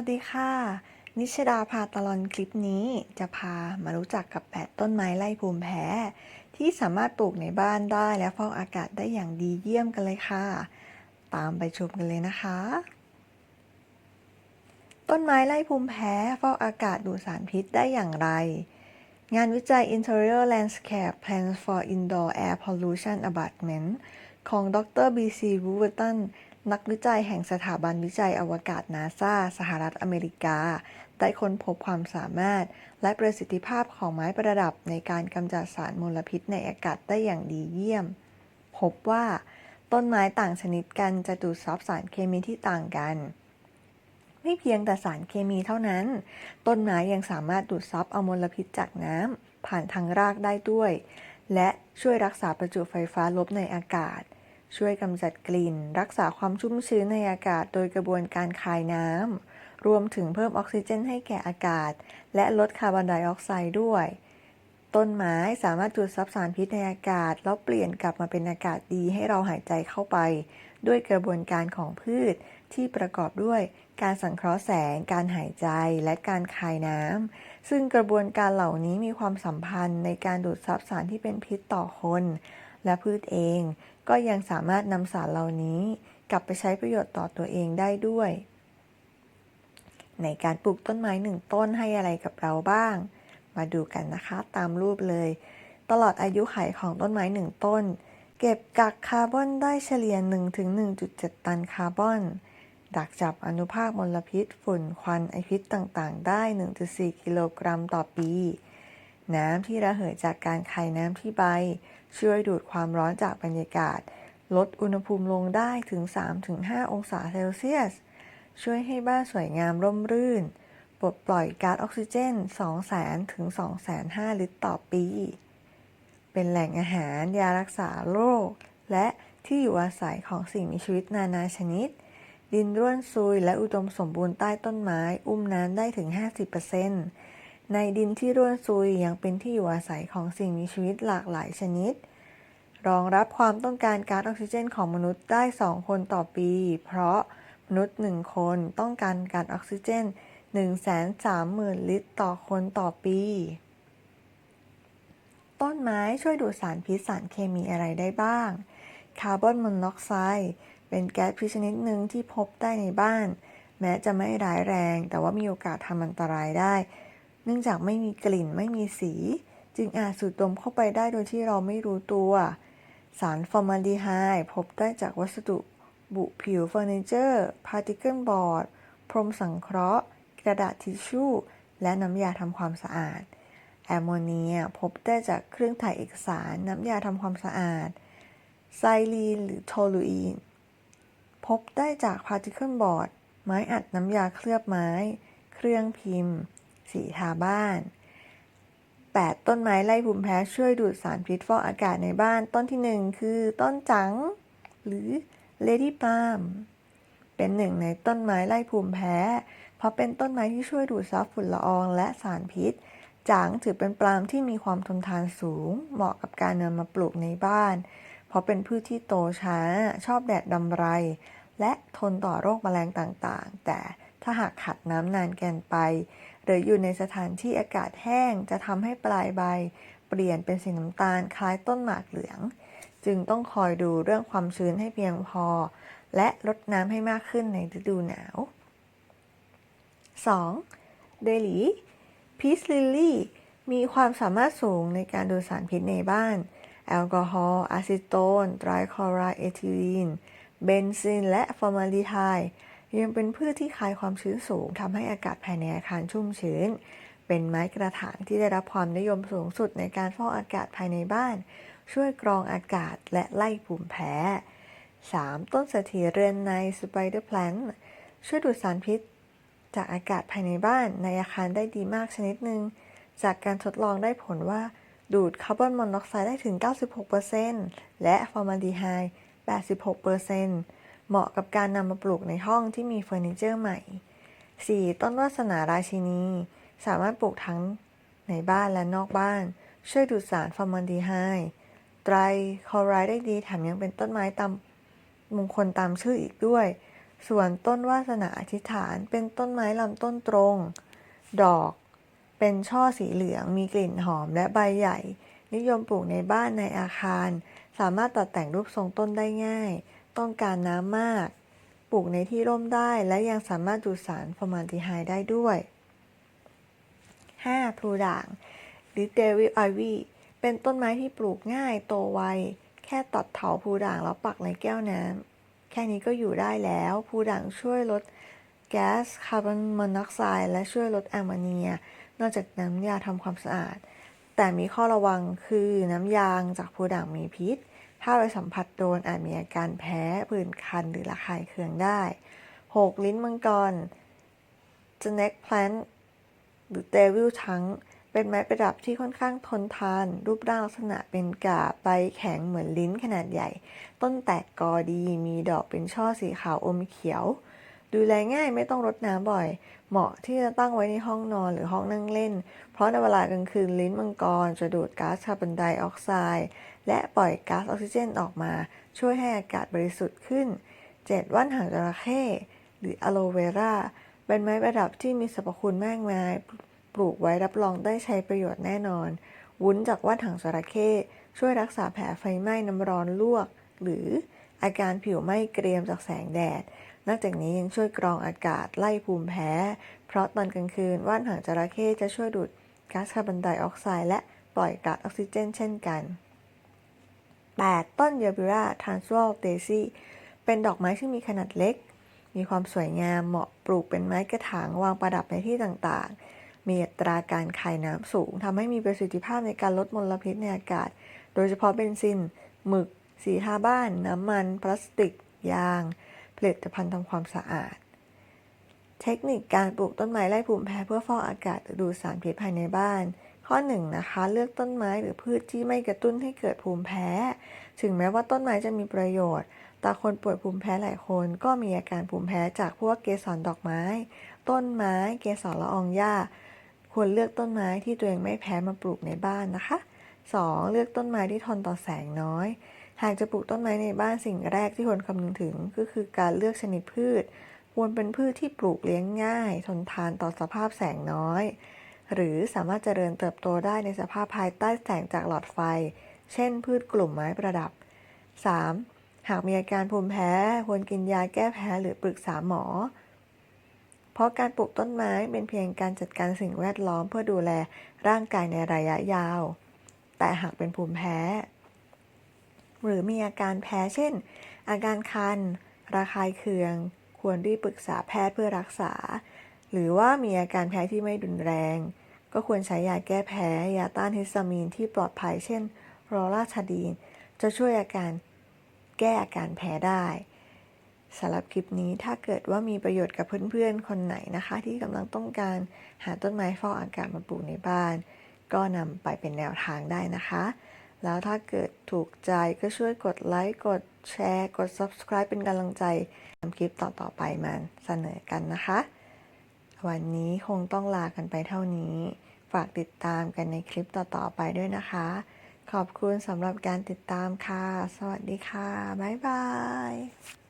วัสดีค่ะ นิชดาพาตลอนคลิปนี้จะพามารู้จักกับ 8 ต้นไม้ไล่ภูมิแพ้ ที่สามารถปลูกในบ้านได้และฟอกอากาศได้อย่างดีเยี่ยมกันเลยค่ะ ตามไปชมกันเลยนะคะ ต้นไม้ไล่ภูมิแพ้ฟอกอากาศดูดสารพิษได้อย่างไร งานวิจัย Interior Landscape Plans for Indoor Air Pollution Abatement ของดร B.C. Wolverton นักวิจัยแห่งสถาบันวิจัยอวกาศนาซาสหรัฐอเมริกา ได้ค้นพบความสามารถ และประสิทธิภาพของไม้ประดับในการกำจัดสารมลพิษในอากาศได้อย่างดีเยี่ยม พบว่า ต้นไม้ต่างชนิดกันจะดูดซับสารเคมีที่ต่างกัน ไม่เพียงแต่สารเคมีเท่านั้น ต้นไม้ยังสามารถดูดซับเอามลพิษจากน้ำผ่านทางรากได้ด้วย และช่วยรักษาประจุไฟฟ้าลบในอากาศ ช่วยกำจัดกลิ่น รักษาความชุ่มชื้นในอากาศโดยกระบวนการคายน้ำ รวมถึงเพิ่มออกซิเจนให้แก่อากาศ และลดคาร์บอนไดออกไซด์ด้วย ต้นไม้สามารถดูดซับสารพิษในอากาศ แล้วเปลี่ยนกลับมาเป็นอากาศดีให้เราหายใจเข้าไป ด้วยกระบวนการของพืชที่ประกอบด้วยการสังเคราะห์แสง การหายใจ และการคายน้ำ ซึ่งกระบวนการเหล่านี้มีความสัมพันธ์ในการดูดซับสารที่เป็นพิษต่อคน และพืชเอง ก็ยังสามารถนำสารเหล่านี้กลับไปใช้ประโยชน์ต่อตัวเองได้ด้วย ในการปลูกต้นไม้หนึ่งต้นให้อะไรกับเราบ้าง มาดูกันนะคะตามรูปเลย ตลอดอายุขัยของต้นไม้หนึ่งต้น เก็บกักคาร์บอนได้เฉลี่ย1-1.7 ตันคาร์บอน ดักจับอนุภาคมลพิษ ฝุ่นควันไอพิษต่างๆ ได้ 1.4 กิโลกรัมต่อปี น้ำที่ระเหยจากการคายน้ำที่ใบ ช่วยดูดความร้อนจากบรรยากาศ ลดอุณหภูมิลงได้ถึง 3-5 องศาเซลเซียส ช่วยให้บ้านสวยงามร่มรื่น ปลดปล่อยก๊าซออกซิเจน 200,000 ถึง250,000 ลิตรต่อปี เป็นแหล่งอาหาร ยารักษาโรค และที่อยู่อาศัยของสิ่งมีชีวิตนานาชนิด ดินร่วนซุยและอุดมสมบูรณ์ใต้ต้นไม้ อุ้มน้ำได้ถึง 50% ในดินที่ร่วนซุยยังเป็นที่อยู่อาศัยของสิ่งมีชีวิตหลากหลายชนิด รองรับความต้องการก๊าซออกซิเจนของมนุษย์ได้ 2 คนต่อปี เพราะมนุษย์ 1 คนต้องการก๊าซออกซิเจน 130,000 ลิตรต่อคนต่อปี ต้นไม้ช่วยดูดสารพิษสารเคมีอะไรได้บ้าง คาร์บอนมอนอกไซด์เป็นแก๊สพิษชนิดหนึ่งที่พบได้ในบ้าน แม้จะไม่ร้ายแรง แต่ว่ามีโอกาสทำอันตรายได้ เนื่องจากไม่มีกลิ่นไม่มีสี จึงอาจสูดดมเข้าไปได้โดยที่เราไม่รู้ตัว สารฟอร์มาลดีไฮด์พบได้จากวัสดุบุผิวเฟอร์นิเจอร์พาร์ติเกิลบอร์ดพรมสังเคราะห์ กระดาษทิชชู่ และน้ำยาทำความสะอาด แอมโมเนียพบได้จากเครื่องถ่ายเอกสาร น้ำยาทำความสะอาด ไซลีนหรือโทลูอีน พบได้จากพาร์ติเคิลบอร์ดไม้อัดน้ำยาเคลือบไม้ เครื่องพิมพ์ สีทาบ้าน 8 ต้นไม้ไล่ภูมิแพ้ช่วยดูดสารพิษฟอกอากาศในบ้าน ต้นที่ 1 คือต้นจัง หรือเลดี้ปาล์มเป็นหนึ่งในต้นไม้ไล่ภูมิแพ้ เพราะเป็นต้นไม้ที่ช่วยดูดซับฝุ่นละอองและสารพิษจางถือเป็นปลาล์มที่มีความทนทานสูง เหมาะกับการนำมาปลูกในบ้าน เพราะเป็นพืชที่โตช้า ชอบแดดดำไร และทนต่อโรคแมลงต่างๆ แต่ถ้าหากขัดน้ำนานเกินไป หรืออยู่ในสถานที่อากาศแห้งจะทำให้ปลายใบ เปลี่ยนเป็นสีน้ำตาลคล้ายต้นหมากเหลือง จึงต้องคอยดูเรื่องความชื้นให้เพียงพอ และลดน้ำให้มากขึ้นในฤดูหนาว 2. เดลีพีซลิลลี่มีความสามารถสูงในการดูดสารพิษในบ้าน แอลกอฮอล์อะซิโตนไตรคลอไรด์เอทิลีน เบนซิน และฟอร์มาลดีไฮด์ ยังเป็นพืชที่คายความชื้นสูงทำให้อากาศภายในอาคารชุ่มชื้น เป็นไม้กระถางที่ได้รับความนิยมสูงสุดในการฟอกอากาศภายในบ้าน ช่วยกรองอากาศและไล่ภูมิแพ้ 3. ต้นเสถียรเรือนในสไปเดอร์แพลนช่วยดูดสารพิษ จากอากาศภายในบ้านในอาคารได้ดีมากชนิดหนึ่ง จากการทดลองได้ผลว่า ดูดคาร์บอนมอนอกไซด์ได้ถึง 96%และฟอร์มาลดีไฮด์86% เหมาะกับการนำมาปลูกในห้องที่มีเฟอร์นิเจอร์ใหม่ 4. ต้นวาสนาราชินี สามารถปลูกทั้งในบ้านและนอกบ้าน ช่วยดูดสารฟอร์มาลดีไฮด์ไตรคอไรด์ได้ดีแถมยังเป็นต้นไม้ตามมงคลตามชื่ออีกด้วย ส่วนต้นวาสนาอธิษฐานเป็นต้นไม้ลำต้นตรง ดอกเป็นช่อสีเหลืองมีกลิ่นหอมและใบใหญ่ นิยมปลูกในบ้านในอาคาร สามารถตัดแต่งรูปทรงต้นได้ง่าย ต้องการน้ำมาก ปลูกในที่ร่มได้และยังสามารถดูดสารฟอร์มาลดีไฮด์ได้ด้วย 5. พลูด่าง หรือ Devil Ivy เป็นต้นไม้ที่ปลูกง่ายโตไว แค่ตัดเถาพลูด่างแล้วปักในแก้วน้ำ แค่นี้ก็อยู่ได้แล้วพลูด่างช่วยลดแก๊สคาร์บอนมอนอกไซด์และช่วยลดแอมโมเนีย นอกจากน้ำยาทำความสะอาด แต่มีข้อระวังคือน้ำยางจากพลูด่างมีพิษ ถ้าไปสัมผัสโดนอาจมีอาการแพ้ผื่นคันหรือระคายเคืองได้ 6. ลิ้นมังกร Snake Plant หรือ Devil Trunk เป็นไม้ประดับที่ค่อนข้างทนทาน รูปร่างลักษณะเป็นกาใบแข็งเหมือนลิ้นขนาดใหญ่ ต้นแตกกอดีมีดอกเป็นช่อสีขาวอมเขียว ดูแลง่ายไม่ต้องรดน้ำบ่อย เหมาะที่จะตั้งไว้ในห้องนอนหรือห้องนั่งเล่น เพราะในเวลากลางคืนลิ้นมังกรจะดูดก๊าซคาร์บอนไดออกไซด์ และปล่อยก๊าซออกซิเจนออกมา ช่วยให้อากาศบริสุทธิ์ขึ้น 7. ว่านหางจระเข้หรืออะโลเวราเป็นไม้ประดับที่มีสรรพคุณมากมาย ปลูกไว้รับรองได้ใช้ประโยชน์แน่นอน วุ้นจากว่านหางจระเข้ช่วยรักษาแผลไฟไหม้น้ำร้อนลวก หรืออาการผิวไหม้เกรียมจากแสงแดด นอกจากนี้ยังช่วยกรองอากาศไล่ภูมิแพ้ เพราะตอนกลางคืนว่านหางจระเข้จะช่วยดูดก๊าซคาร์บอนไดออกไซด์และปล่อยก๊าซออกซิเจน เช่นกัน 8. ต้นเยบิราทานสวลเดซี่เป็นดอกไม้ที่มีขนาดเล็ก มีความสวยงามเหมาะปลูกเป็นไม้กระถางวางประดับในที่ต่างๆ มีอัตราการคายน้ำสูงทำให้มีประสิทธิภาพในการลดมลพิษในอากาศ โดยเฉพาะเบนซิน หมึก สีทาบ้าน น้ำมัน พลาสติก ยาง ผลิตภัณฑ์ทำความสะอาด เทคนิคการปลูกต้นไม้ไล่ภูมิแพ้เพื่อฟอกอากาศดูดสารพิษภายในบ้าน ข้อ1นงนะคะเลือกต้นไม้หรือพืชที่ไม่กระตุ้นให้เกิดภูมิแพ้ ถึงแม้ว่าต้นไม้จะมีประโยชน์ แต่คนป่วยภูมิแพ้หลายคนก็มีอาการภูมิแพ้จากพวกเกสรดอกไม้ ต้นไม้เกสรละอองหญ้า ควรเลือกต้นไม้ที่ตัวเองไม่แพ้มาปลูกในบ้านนะคะ 2. เลือกต้นไม้ที่ทนต่อแสงน้อย หากจะปลูกต้นไม้ในบ้านสิ่งแรกที่ควรคำนึงถึงก็คือการเลือกชนิดพืช ควรเป็นพืชที่ปลูกเลี้ยงง่าย ทนทานต่อสภาพแสงน้อย หรือสามารถเจริญเติบโตได้ในสภาพภายใต้แสงจากหลอดไฟ เช่น พืชกลุ่มไม้ประดับ 3. หากมีอาการภูมิแพ้ควรกินยาแก้แพ้หรือปรึกษาหมอ เพราะการปลูกต้นไม้เป็นเพียงการจัดการสิ่งแวดล้อมเพื่อดูแลร่างกายในระยะยาว แต่หากเป็นภูมิแพ้ หรือมีอาการแพ้ เช่น อาการคัน ระคายเคือง ควรรีบปรึกษาแพทย์เพื่อรักษา หรือว่ามีอาการแพ้ที่ไม่รุนแรง ก็ควรใช้ยาแก้แพ้ ยาต้านฮิสตามีนที่ปลอดภัย เช่นโรลาชาดีน จะช่วยอาการแก้อาการแพ้ได้สำหรับคลิปนี้ถ้าเกิดว่ามีประโยชน์กับเพื่อนๆ คนไหนนะคะ ที่กำลังต้องการหาต้นไม้ฟอกอากาศมาปลูกในบ้าน ก็นำไปเป็นแนวทางได้นะคะ แล้วถ้าเกิดถูกใจก็ช่วยกดไลค์กดแชร์ กด subscribe เป็นกำลังใจทำคลิปต่อๆไปมาเสนอกันนะคะ วันนี้คงต้องลากันไปเท่านี้ ฝากติดตามกันในคลิปต่อๆไปด้วยนะคะ ขอบคุณสำหรับการติดตามค่ะ สวัสดีค่ะ บ๊ายบาย